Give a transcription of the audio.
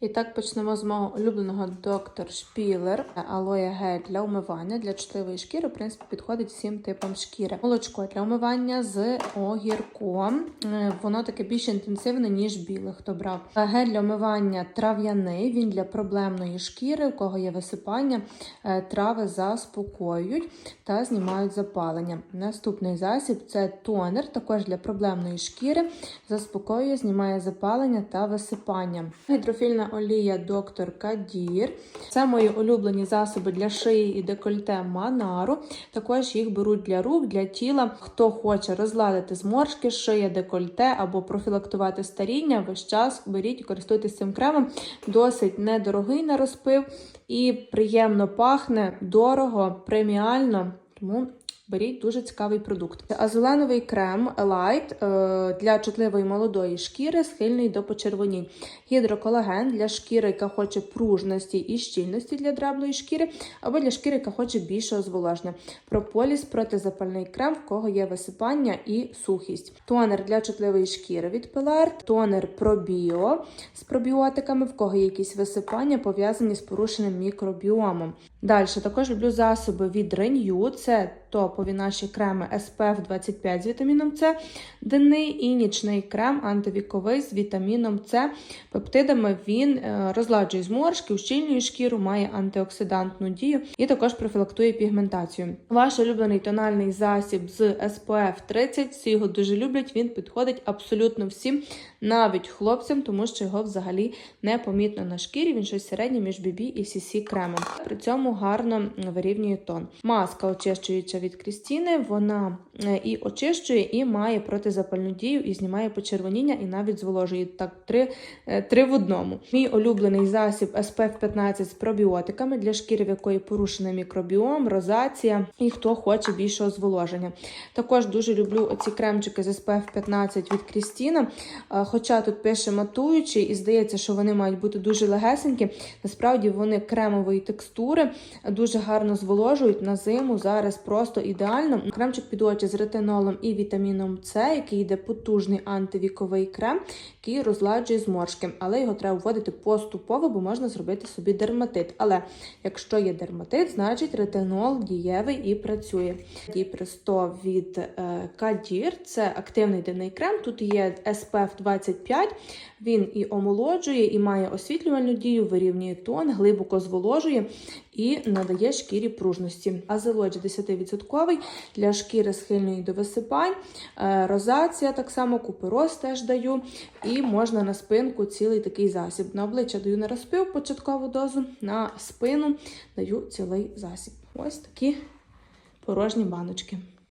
І так почнемо з мого улюбленого доктор Шпілер. Алоє гель для умивання для чутливої шкіри. В принципі, підходить всім типам шкіри. Молочко для умивання з огірком. Е, Воно таке більш інтенсивне, ніж біле, хто брав. Е, Гель для умивання трав'яний. Він для проблемної шкіри, у кого є висипання, Е, трави заспокоюють та знімають запалення. Наступний засіб це тонер, також для проблемної шкіри. Заспокоює, знімає запалення та висипання. Гідрофільна олія доктор Кадір. Це мої улюблені засоби для шиї і декольте Манару. Також їх беруть для рук, для тіла. Хто хоче розладити зморшки, шия, декольте або профілактувати старіння, весь час беріть і користуйтесь цим кремом. Досить недорогий на розпив і приємно пахне, дорого, преміально. Тому беріть дуже цікавий продукт. Азуленовий крем Light е, для чутливої молодої шкіри, схильний до почервонінь. Гідроколаген для шкіри, яка хоче пружності і щільності для дряблої шкіри, або для шкіри, яка хоче більшого зволоження. Прополіс протизапальний крем, в кого є висипання і сухість. Тонер для чутливої шкіри від Пелар, тонер пробіо з пробіотиками, в кого є якісь висипання, пов'язані з порушеним мікробіомом. Далі також люблю засоби від Renew, це топові наші креми SPF 25 з вітаміном С, денний і нічний крем антивіковий з вітаміном С. Пептидами він е, розладжує зморшки, ущільнює шкіру, має антиоксидантну дію і також профілактує пігментацію. Ваш улюблений тональний засіб з SPF 30, всі його дуже люблять, він підходить абсолютно всім, навіть хлопцям, тому що його взагалі не помітно на шкірі, він щось середнє між BB і CC кремом. При цьому гарно вирівнює тон. Маска очищуюча від Крістіни, вона е, і очищує, і має протизапальну дію, і знімає почервоніння, і навіть зволожує. Так, три, е, три в одному. Мій улюблений засіб SPF 15 з пробіотиками для шкіри, в якої порушений мікробіом, розація, і хто хоче більшого зволоження. Також дуже люблю оці кремчики з SPF 15 від Крістіна. Е, Хоча тут пише матуючий, і здається, що вони мають бути дуже легесенькі. Насправді вони кремової текстури, дуже гарно зволожують на зиму. Зараз просто ідеально. Кремчик під очі з ретинолом і вітаміном С, який йде потужний антивіковий крем, який розладжує зморшки. Але його треба вводити поступово, бо можна зробити собі дерматит. Але якщо є дерматит, значить ретинол дієвий і працює. Діпри 100 від е, Кадір, це активний денний крем. Тут є SPF 25, він і омолоджує, і має освітлювальну дію, вирівнює тон, глибоко зволожує і надає шкірі пружності. Азелоджі 10% для шкіри схильної до висипань, Е, розація так само, купероз теж даю. І можна на спинку цілий такий засіб. На обличчя даю на розпив початкову дозу, на спину даю цілий засіб. Ось такі порожні баночки.